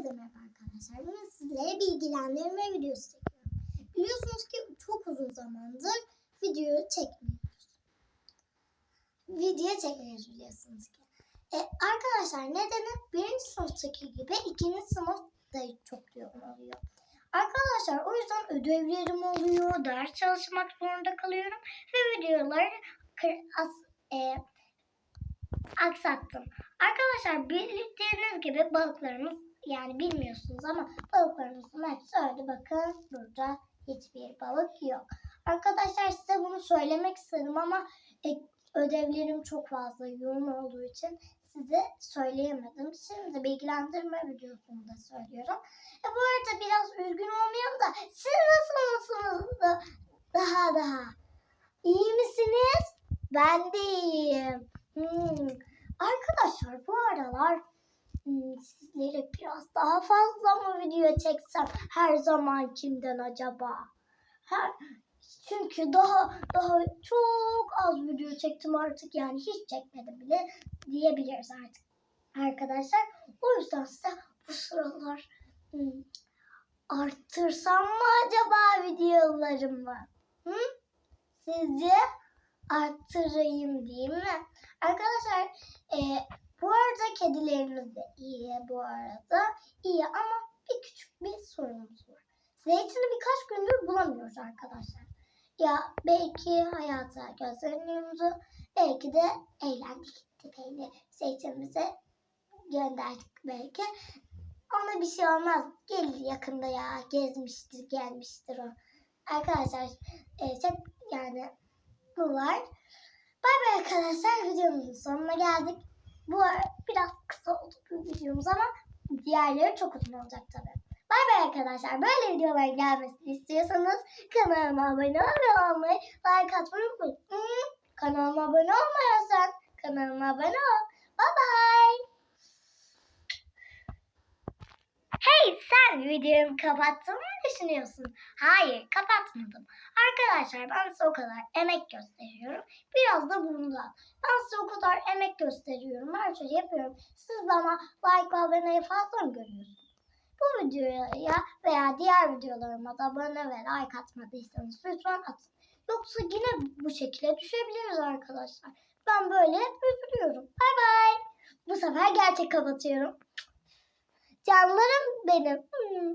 Herkese arkadaşlar. Bugün sizlere bilgilendirme videosu çekiyorum. Biliyorsunuz ki çok uzun zamandır video çekmiyoruz. Video çekmiyoruz biliyorsunuz ki. E, arkadaşlar nedeni birinci sınıftaki gibi ikinci sınıfta çok yoğun oluyor. Arkadaşlar o yüzden ödevlerim oluyor, ders çalışmak zorunda kalıyorum ve videoları as- e, aksattım. Arkadaşlar bildiğiniz gibi balıklarımız yani bilmiyorsunuz ama balıklarımızın hepsi öldü. Bakın burada hiçbir balık yok. Arkadaşlar size bunu söylemek istedim ama e, ödevlerim çok fazla yoğun olduğu için size söyleyemedim. Şimdi bilgilendirme videosunda söylüyorum. E, bu arada biraz üzgün olmayalım da siz nasılsınız da daha daha? İyi misiniz? Ben de iyiyim. Hmm. Arkadaşlar bu aralar sizlere biraz daha fazla mı video çeksem her zamankinden acaba? Her, çünkü daha daha çok az video çektim artık yani hiç çekmedim bile diyebiliriz artık arkadaşlar. O yüzden size bu sıralar hmm, arttırsam mı acaba videolarımı? Hı? Sizce arttırayım değil mi? Arkadaşlar e, bu arada kedilerimiz de iyi bu arada. iyi ama bir küçük bir sorunumuz var. Zeytini birkaç gündür bulamıyoruz arkadaşlar. Ya belki hayata gözlerimizi belki de eğlendik gittik öyle zeytinimize gönderdik belki. Ona bir şey olmaz. Gelir yakında ya. Gezmiştir, gelmiştir o. Arkadaşlar e, çok yani bu var. Bay bay arkadaşlar videomuzun sonuna geldik. Bu biraz kısa oldu bu videomuz ama diğerleri çok uzun olacak tabii. Bay bay arkadaşlar. Böyle videoların gelmesini istiyorsanız kanalıma abone olmayı, like atmayı unutmayın. Hmm, kanalıma abone olmuyorsan kanalıma abone ol. Bay bay. Hey sen videomu kapattın mı düşünüyorsun? Hayır kapatmadım. Arkadaşlar ben size o kadar emek gösteriyorum. Biraz da bundan. Ben size o kadar emek gösteriyorum. Her şeyi yapıyorum. Siz bana like ve aboneyi fazla mı görüyorsunuz? Bu videoya veya diğer videolarıma da abone ve like atmadıysanız lütfen atın. Yoksa yine bu şekilde düşebiliriz arkadaşlar. Ben böyle hep üzülüyorum. Bay bay. Bu sefer gerçek kapatıyorum. Canlarım benim. Hmm.